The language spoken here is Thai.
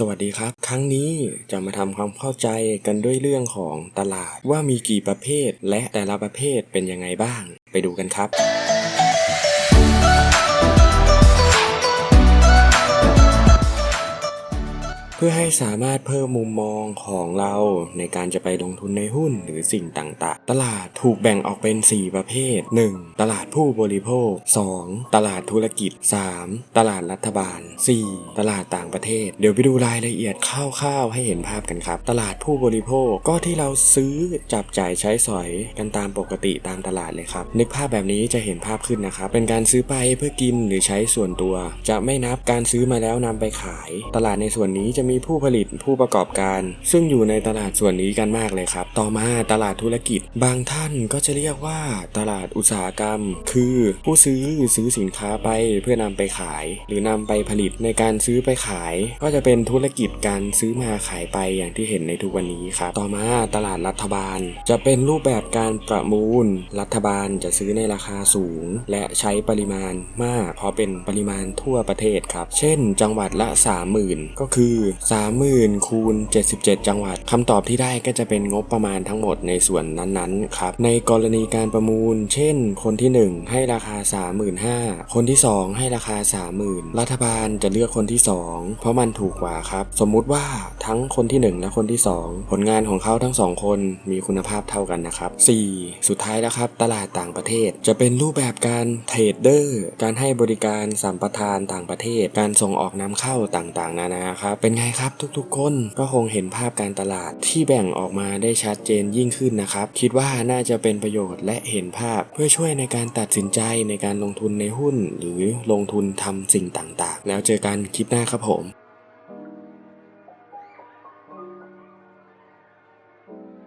สวัสดีครับ ครั้งนี้จะมาทำความเข้าใจกันด้วยเรื่องของตลาดว่ามีกี่ประเภท และแต่ละประเภทเป็นยังไงบ้าง ไปดูกันครับ เพื่อให้สามารถเพิ่มมุมมองของเราในการจะไปลงทุนในหุ้นหรือสิ่งต่าง ๆ ตลาดถูกแบ่งออกเป็น 4 ประเภท 1. ตลาดผู้บริโภค 2. ตลาดธุรกิจ 3. ตลาดรัฐบาล 4. ตลาดต่างประเทศ เดี๋ยวไปดูรายละเอียดคร่าวๆให้เห็นภาพกันครับ ตลาดผู้บริโภคก็ที่เราซื้อจับจ่ายใช้สอยกันตามปกติตามตลาดเลยครับ นึกภาพแบบนี้จะเห็นภาพขึ้นนะครับ เป็นการซื้อไปเพื่อกินหรือใช้ส่วนตัว จะไม่นับการซื้อมาแล้วนำไปขาย ตลาดในส่วนนี้จะมีผู้ผลิตผู้ประกอบการ ซึ่งอยู่ในตลาดส่วนนี้กันมากเลยครับ ต่อมาตลาดธุรกิจ บางท่านก็จะเรียกว่าตลาดอุตสาหกรรม คือผู้ซื้อซื้อสินค้าไปเพื่อนำไปขาย หรือนำไปผลิตในการซื้อไปขาย ก็จะเป็นธุรกิจการซื้อมาขายไปอย่างที่เห็นในทุกวันนี้ครับต่อมาตลาดรัฐบาล จะเป็นรูปแบบการประมูล รัฐบาลจะซื้อในราคาสูง และใช้ปริมาณมากเพราะเป็นปริมาณทั่วประเทศครับ เช่น จังหวัดละ 30,000 ก็คือ30,000คูณ77 จังหวัดคำตอบที่ได้ก็จะเป็นงบประมาณทั้งหมดในส่วนนั้นๆครับในกรณีการประมูล เช่น คนที่ 1 ให้ราคา 35,000 คนที่ 2 ให้ราคา 30,000 รัฐบาลจะเลือกคนที่ 2 เพราะมันถูกกว่าครับ สมมุติว่าทั้งคนที่ 1 และคนที่ 2 ผลงานของเขาทั้งสองคนมีคุณภาพเท่ากันนะครับ 4. สุดท้ายแล้วครับ ตลาดต่างประเทศ จะเป็นรูปแบบการเทรดเดอร์ การให้บริการสัมปทานต่างประเทศ การส่งออกนำเข้าต่างๆ นานาครับ เป็นไงครับทุกๆคนก็คงเห็นภาพการตลาดที่แบ่งออกมาได้ชัดเจนยิ่งขึ้นนะครับ คิดว่าน่าจะเป็นประโยชน์และเห็นภาพเพื่อช่วยในการตัดสินใจในการลงทุนในหุ้น หรือลงทุนทำสิ่งต่างๆ แล้วเจอกันคลิปหน้าครับผม